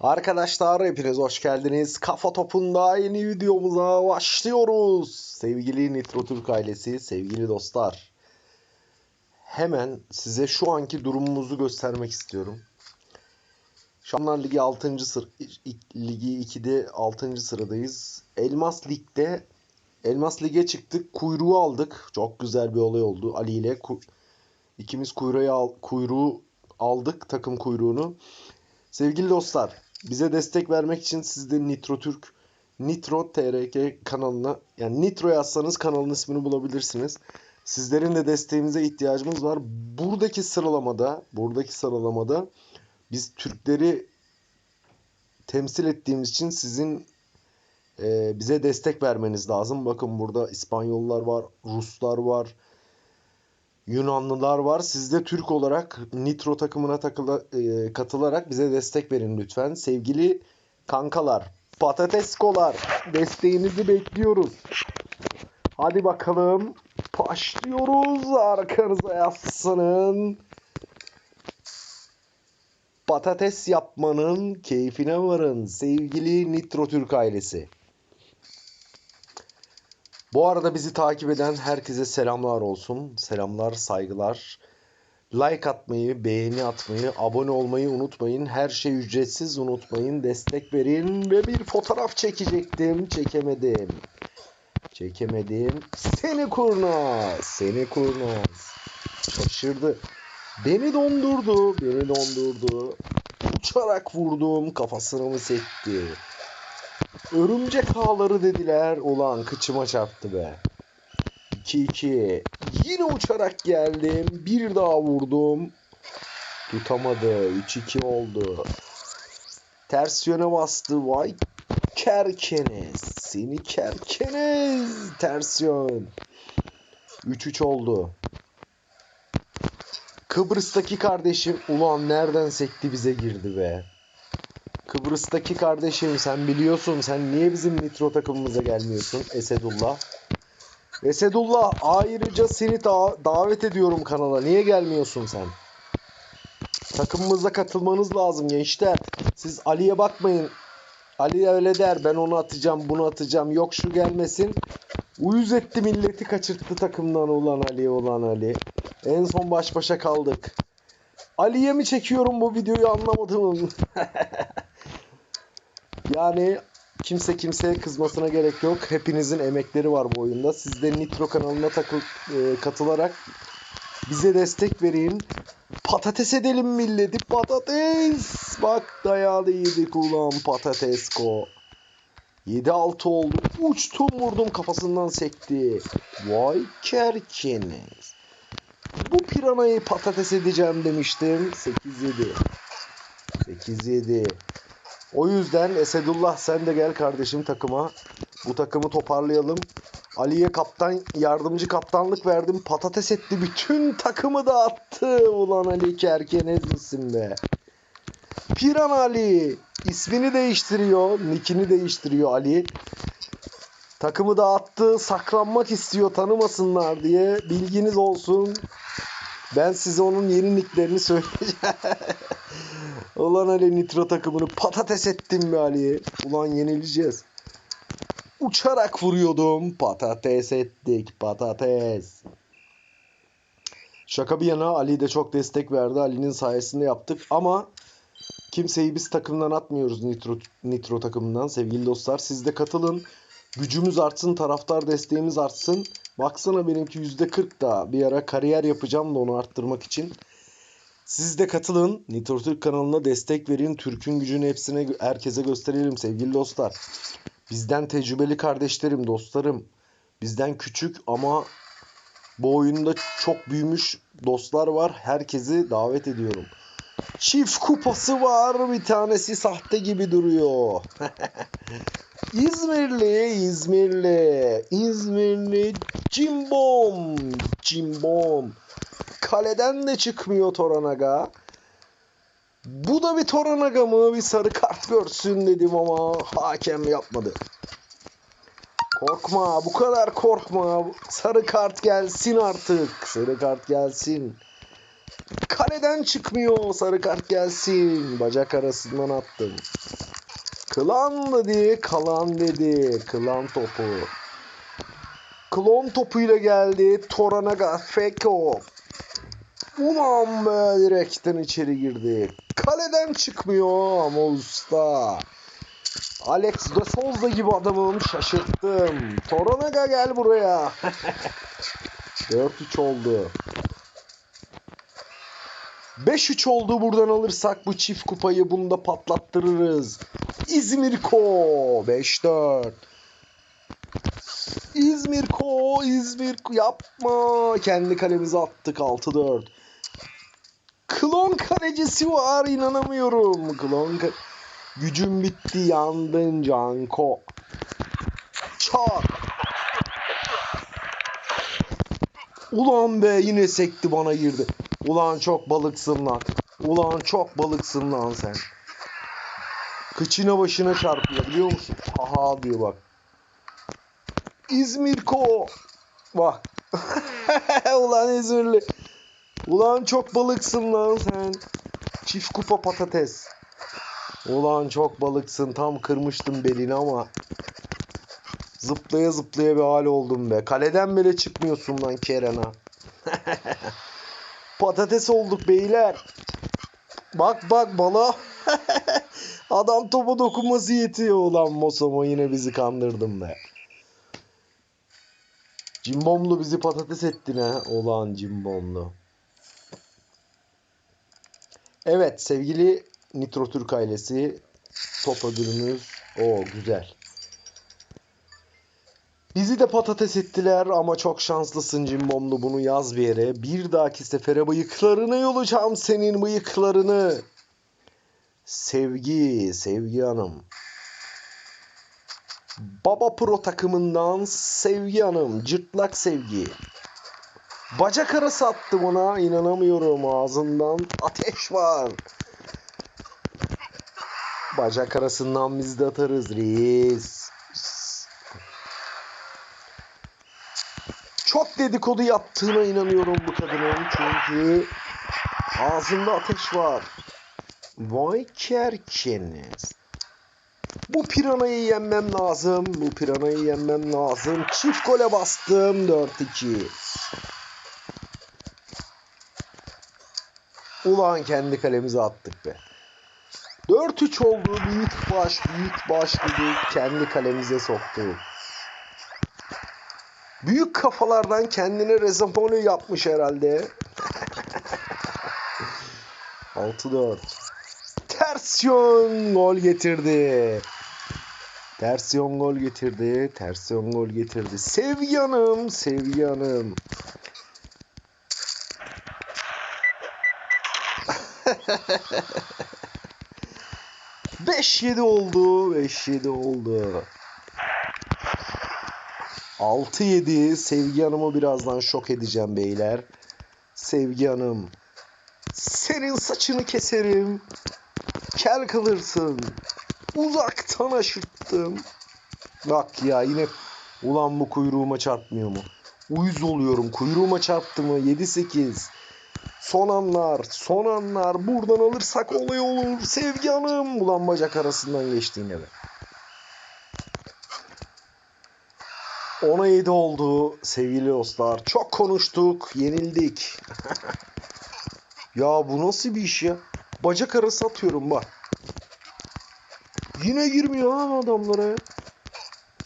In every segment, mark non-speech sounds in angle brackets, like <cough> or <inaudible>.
Arkadaşlar hepiniz hoş geldiniz. Kafa Top'unda yeni videomuza başlıyoruz. Sevgili Nitro Türk ailesi, sevgili dostlar. Hemen size şu anki durumumuzu göstermek istiyorum. Şampiyonlar Ligi 6. sıra Ligi 2'de 6. sıradayız. Elmas Lig'de Elmas Lig'e çıktık. Kuyruğu aldık. Çok güzel bir olay oldu. Ali ile ku- ikimiz kuyruğu, al- kuyruğu aldık. Takım kuyruğunu. Sevgili dostlar, bize destek vermek için siz de Nitro Türk, Nitro TRK kanalına, yani Nitro yazsanız kanalın ismini bulabilirsiniz. Sizlerin de desteğinize ihtiyacımız var. Buradaki sıralamada, buradaki sıralamada biz Türkleri temsil ettiğimiz için sizin e, bize destek vermeniz lazım. Bakın burada İspanyollar var, Ruslar var, Yunanlılar var. Siz de Türk olarak Nitro takımına takıla, e, katılarak bize destek verin lütfen. Sevgili kankalar, patateskolar desteğinizi bekliyoruz. Hadi bakalım. Başlıyoruz. Arkanıza yaslanın. Patates yapmanın keyfine varın sevgili Nitro Türk ailesi. Bu arada bizi takip eden herkese selamlar olsun. Selamlar, saygılar. Like atmayı, beğeni atmayı, abone olmayı unutmayın. Her şey ücretsiz unutmayın. Destek verin ve bir fotoğraf çekecektim. Çekemedim. Çekemedim. Seni kurnaz. Seni kurnaz. Şaşırdı. Beni dondurdu. Beni dondurdu. Uçarak vurdum. Kafasını mı sekti? Örümcek ağları dediler. Ulan kıçıma çarptı be. 2-2. Yine uçarak geldim. Bir daha vurdum. Tutamadı. 3-2 oldu. Ters yöne bastı. Vay kerkeniz. Seni kerkeniz. Ters yön. 3-3 oldu. Kıbrıs'taki kardeşim ulan nereden sekti bize girdi be. Kıbrıs'taki kardeşim sen biliyorsun sen niye bizim nitro takımımıza gelmiyorsun Esedullah? Esedullah ayrıca seni da- davet ediyorum kanala. Niye gelmiyorsun sen? Takımımıza katılmanız lazım gençler. Siz Ali'ye bakmayın. Ali öyle der ben onu atacağım bunu atacağım yok şu gelmesin. Uyuz etti milleti kaçırttı takımdan ulan Ali ulan Ali. En son baş başa kaldık. Ali'ye mi çekiyorum bu videoyu anlamadım. <laughs> Yani kimse kimseye kızmasına gerek yok. Hepinizin emekleri var bu oyunda. Siz de Nitro kanalına takıl, e, katılarak bize destek verin. Patates edelim milleti. Patates. Bak dayağı da yedik ulan patatesko. 7-6 oldu. Uçtum vurdum kafasından sekti. Vay kerkeniz. Bu piranayı patates edeceğim demiştim. 8-7. 8-7. O yüzden Esedullah sen de gel kardeşim takıma. Bu takımı toparlayalım. Ali'ye kaptan yardımcı kaptanlık verdim. Patates etti. Bütün takımı dağıttı. Ulan Ali kerkenez misin be? Piran Ali. ismini değiştiriyor. Nickini değiştiriyor Ali. Takımı dağıttı. Saklanmak istiyor tanımasınlar diye. Bilginiz olsun. Ben size onun yeni nicklerini söyleyeceğim. <laughs> Ulan Ali Nitro takımını patates ettim be Ali. Ulan yenileceğiz. Uçarak vuruyordum. Patates ettik. Patates. Şaka bir yana Ali de çok destek verdi. Ali'nin sayesinde yaptık ama kimseyi biz takımdan atmıyoruz Nitro, Nitro takımından sevgili dostlar. Siz de katılın. Gücümüz artsın, taraftar desteğimiz artsın. Baksana benimki %40 da. Bir ara kariyer yapacağım da onu arttırmak için. Siz de katılın. Nitro Türk kanalına destek verin. Türk'ün gücünü hepsine herkese gösterelim sevgili dostlar. Bizden tecrübeli kardeşlerim, dostlarım. Bizden küçük ama bu oyunda çok büyümüş dostlar var. Herkesi davet ediyorum. Çift kupası var. Bir tanesi sahte gibi duruyor. <laughs> İzmirli, İzmirli, İzmirli Cimbom, Cimbom. Kaleden de çıkmıyor Toranaga. Bu da bir Toranaga mı? Bir sarı kart görsün dedim ama hakem yapmadı. Korkma, bu kadar korkma. Sarı kart gelsin artık. Sarı kart gelsin. Kaleden çıkmıyor. Sarı kart gelsin. Bacak arasından attım. Klan dedi. Kalan dedi. Klan topu. Klon topuyla geldi. Toranaga Feko. Ulan be direkten içeri girdi. Kaleden çıkmıyor ama usta. Alex de Souza gibi adamım şaşırttım. Toranaga gel buraya. <laughs> 4-3 oldu. 5-3 oldu buradan alırsak bu çift kupayı bunu da patlattırırız. İzmir Ko 5-4. İzmir Ko İzmir yapma. Kendi kalemize attık 6-4. Kalecisi var inanamıyorum. Klon ka- Gücüm bitti yandın Canko. Çak. Ulan be yine sekti bana girdi. Ulan çok balıksın lan. Ulan çok balıksın lan sen. Kıçına başına çarpıyor biliyor musun? Haha diyor bak. İzmir Ko. Bak. <laughs> Ulan İzmirli. Ulan çok balıksın lan sen. Çift kupa patates. Ulan çok balıksın. Tam kırmıştım belini ama. Zıplaya zıplaya bir hal oldum be. Kaleden bile çıkmıyorsun lan Kerena. <laughs> Patates olduk beyler. Bak bak bala. <laughs> Adam topa dokunması yetiyor ulan Mosomo yine bizi kandırdın be. Cimbomlu bizi patates ettin ha. Ulan Cimbomlu. Evet sevgili Nitro Türk ailesi top ödülümüz o güzel. Bizi de patates ettiler ama çok şanslısın Cimbomlu bunu yaz bir yere. Bir dahaki sefere bıyıklarını yolacağım senin bıyıklarını. Sevgi, Sevgi Hanım. Baba Pro takımından Sevgi Hanım, cırtlak sevgi. Bacak arası attı buna, inanamıyorum ağzından ateş var. Bacak arasından biz de atarız reis. Çok dedikodu yaptığına inanıyorum bu kadının çünkü ağzında ateş var. Vay kerkeniz. Bu piranayı yenmem lazım. Bu piranayı yenmem lazım. Çift gole bastım. 4-2. Ulan kendi kalemize attık be. 4-3 oldu. Büyük baş, büyük baş gibi kendi kalemize soktu. Büyük kafalardan kendine rezaponu yapmış herhalde. <laughs> 6-4. Ters gol getirdi. Ters gol getirdi. Ters gol getirdi. Sevgi Hanım, Sevgi Hanım. Beş yedi oldu. Beş yedi oldu. 6-7 Sevgi Hanım'ı birazdan şok edeceğim beyler. Sevgi Hanım. Senin saçını keserim. Kel kalırsın. Uzaktan aşırttım. Bak ya yine ulan bu kuyruğuma çarpmıyor mu? Uyuz oluyorum. Kuyruğuma çarptı mı? 7-8. Son anlar. Son anlar. Buradan alırsak olay olur. Sevgi Hanım. Ulan bacak arasından geçti yine be. 10'a 7 oldu sevgili dostlar. Çok konuştuk. Yenildik. <laughs> ya bu nasıl bir iş ya? Bacak arası atıyorum bak. Yine girmiyor ha adamlara ya.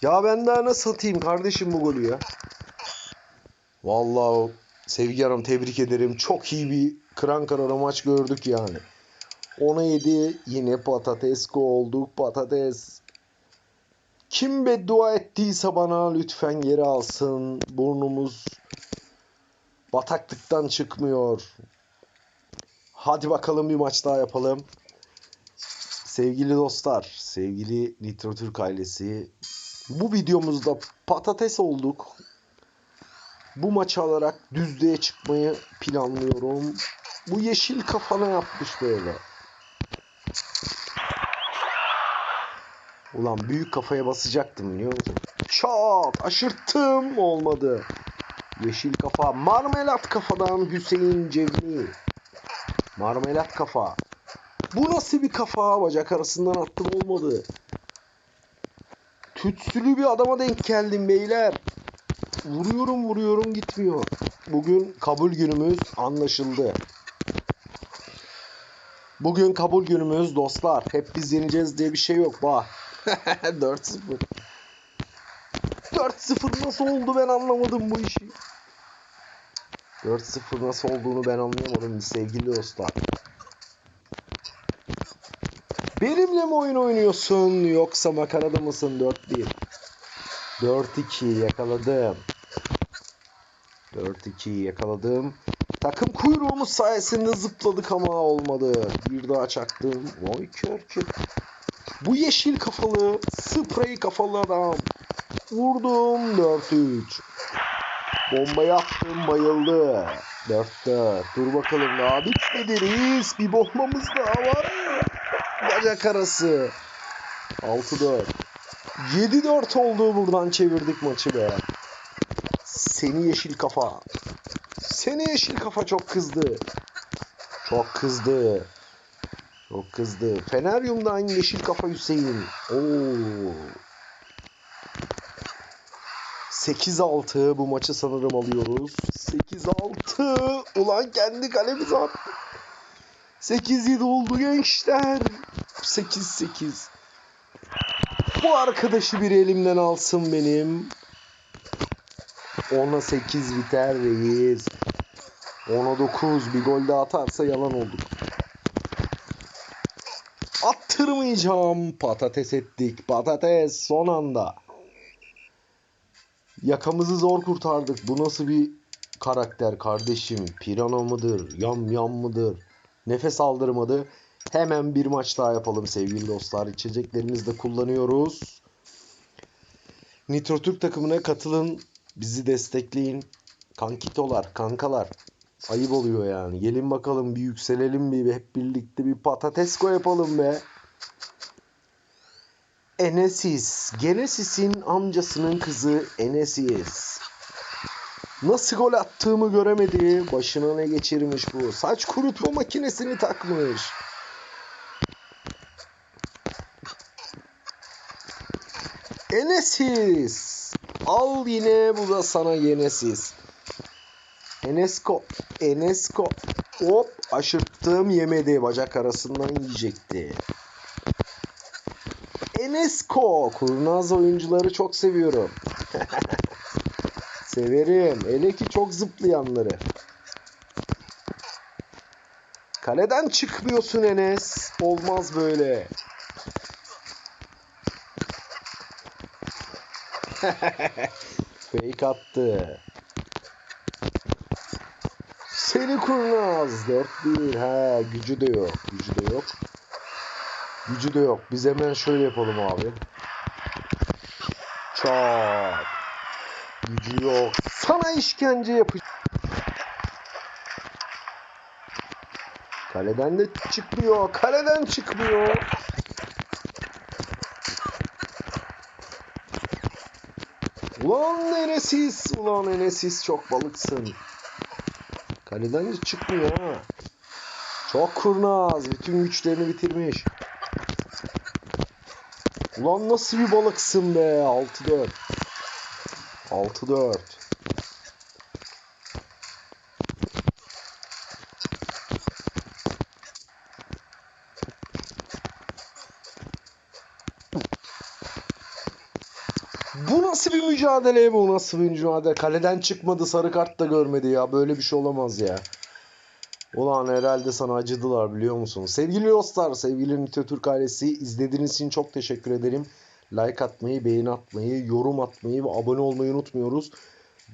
Ya ben daha nasıl atayım kardeşim bu golü ya? Vallahi Sevgi Hanım tebrik ederim. Çok iyi bir kıran kararı maç gördük yani. 10'a 7 yine patates olduk patates. Kim beddua ettiyse bana lütfen geri alsın. Burnumuz bataklıktan çıkmıyor. Hadi bakalım bir maç daha yapalım. Sevgili dostlar, sevgili Nitro Türk ailesi. Bu videomuzda patates olduk. Bu maçı alarak düzlüğe çıkmayı planlıyorum. Bu yeşil kafana yapmış böyle. Ulan büyük kafaya basacaktım biliyor musun? Çat aşırttım olmadı. Yeşil kafa marmelat kafadan Hüseyin Cevni. Marmelat kafa. Bu nasıl bir kafa? Bacak arasından attım olmadı. Tütsülü bir adama denk geldim beyler. Vuruyorum vuruyorum gitmiyor. Bugün kabul günümüz anlaşıldı. Bugün kabul günümüz dostlar. Hep biz yeneceğiz diye bir şey yok. Bak. 4-0. 4-0 nasıl oldu ben anlamadım bu işi. 4-0 nasıl olduğunu ben anlayamadım sevgili dostlar. Benimle mi oyun oynuyorsun yoksa makarada mısın 4-1? 4-2 yakaladım. 4-2 yakaladım. Takım kuyruğumuz sayesinde zıpladık ama olmadı. Bir daha çaktım. Vay kör kör. Bu yeşil kafalı, sprey kafalı adam. Vurdum 4-3. Bombayı attım bayıldı. 4-4. Dur bakalım daha bitmedi reis. Bir bombamız daha var. Bacak arası. 6-4. 7-4 oldu buradan çevirdik maçı be. Seni yeşil kafa. Seni yeşil kafa çok kızdı. Çok kızdı. Çok kızdı. Feneryum'dan yeşil kafa Hüseyin. Oo. 8-6 bu maçı sanırım alıyoruz. 8-6. Ulan kendi kalemize attı. 8-7 oldu gençler. 8-8. Bu arkadaşı bir elimden alsın benim. 10'a 8 biter reis. 10'a 9 bir gol daha atarsa yalan olduk. Attırmayacağım. Patates ettik. Patates son anda. Yakamızı zor kurtardık. Bu nasıl bir karakter kardeşim? Pirana mıdır? Yam yam mıdır? Nefes aldırmadı. Hemen bir maç daha yapalım sevgili dostlar. İçeceklerimizi de kullanıyoruz. Nitro Türk takımına katılın. Bizi destekleyin. Kankitolar, kankalar. Ayıp oluyor yani. Gelin bakalım bir yükselelim bir hep birlikte bir patatesko yapalım be. Enesis. Genesis'in amcasının kızı Enesis. Nasıl gol attığımı göremedi. Başına ne geçirmiş bu. Saç kurutma makinesini takmış. Enesis. Al yine bu da sana Enesis. Enesko. Enesko. Hop aşırttığım yemedi. Bacak arasından yiyecekti. Enesko. Kurnaz oyuncuları çok seviyorum. <laughs> Severim. Hele ki çok zıplayanları. Kaleden çıkmıyorsun Enes. Olmaz böyle. <laughs> Fake attı. Seni kurnaz. 4-1. Ha, gücü de yok. Gücü de yok. Gücü de yok. Biz hemen şöyle yapalım abi. Çat. Gücü yok. Sana işkence yapacağım. Kaleden de çıkmıyor. Kaleden çıkmıyor. Ulan Enesis. Ulan Enesis çok balıksın. Kaleden de çıkmıyor ha. Çok kurnaz. Bütün güçlerini bitirmiş. Ulan nasıl bir balıksın be. 6-4. 6-4. Bu nasıl bir mücadele bu nasıl bir mücadele? Kaleden çıkmadı sarı kart da görmedi ya. Böyle bir şey olamaz ya. Ulan herhalde sana acıdılar biliyor musun? Sevgili dostlar, sevgili Nite Türk ailesi izlediğiniz için çok teşekkür ederim. Like atmayı, beğeni atmayı, yorum atmayı ve abone olmayı unutmuyoruz.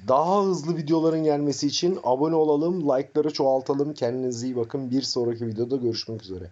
Daha hızlı videoların gelmesi için abone olalım, like'ları çoğaltalım. Kendinize iyi bakın. Bir sonraki videoda görüşmek üzere.